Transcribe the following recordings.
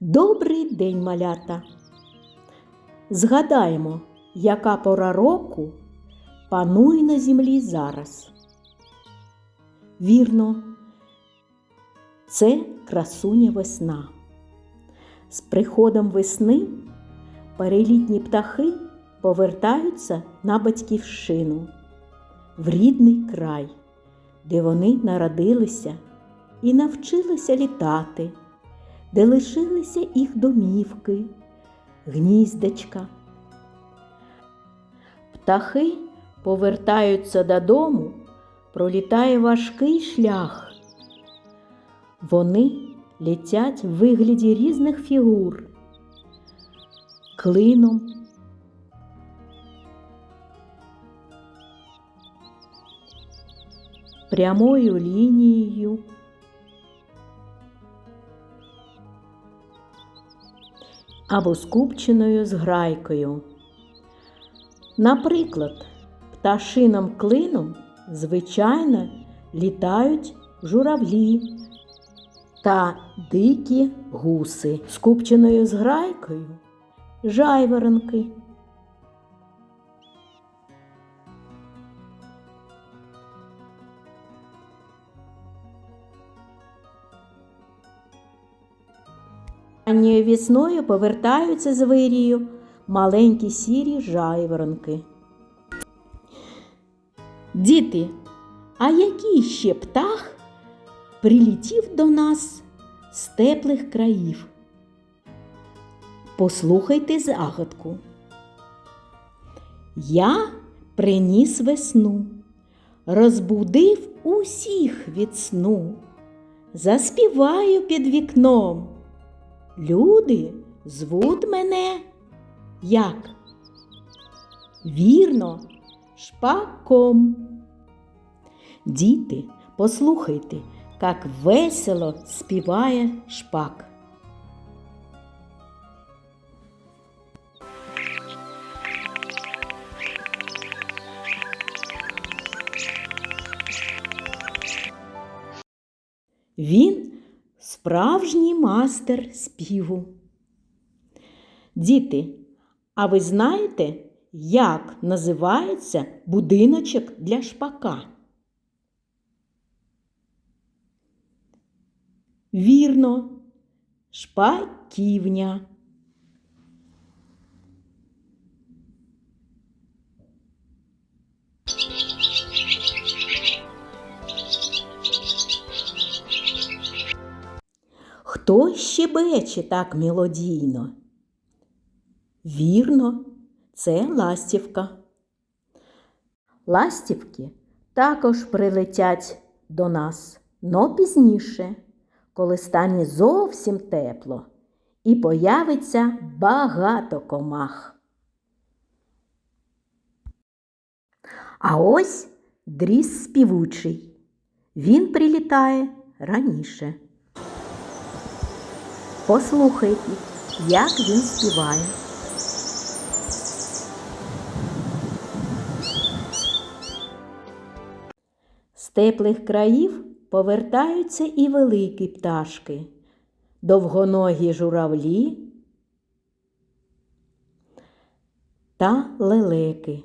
Добрий день, малята! Згадаємо, яка пора року панує на землі зараз. Вірно, це красуня весна. З приходом весни перелітні птахи повертаються на батьківщину, в рідний край, де вони народилися і навчилися літати, де лишилися їх домівки, гніздечка. Птахи повертаються додому, пролітає важкий шлях. Вони летять в вигляді різних фігур, клином, прямою лінією. Або скупченою зграйкою. Наприклад, пташином клином звичайно літають журавлі та дикі гуси, скупченою зграйкою жайворонки. Ранньою весною повертаються з вирію маленькі сірі жайворонки. Діти, а який ще птах прилетів до нас з теплих країв? Послухайте загадку. Я приніс весну, розбудив усіх від сну, заспіваю під вікном. Люди звуть мене як? Вірно, шпаком. Діти, послухайте, як весело співає шпак. Він справжній мастер співу. Діти, а ви знаєте, як називається будиночок для шпака? Вірно, шпаківня. Хто щебече так мелодійно? Вірно, це ластівка. Ластівки також прилетять до нас, но пізніше, коли стане зовсім тепло і появиться багато комах. А ось дріс співучий. Він прилітає раніше. Послухайте, як він співає. З теплих країв повертаються і великі пташки, довгоногі журавлі та лелеки.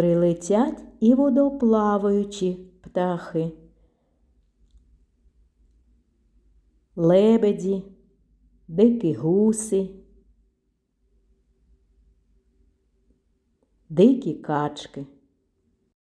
Прилетять і водоплаваючі птахи, лебеді, дикі гуси, дикі качки.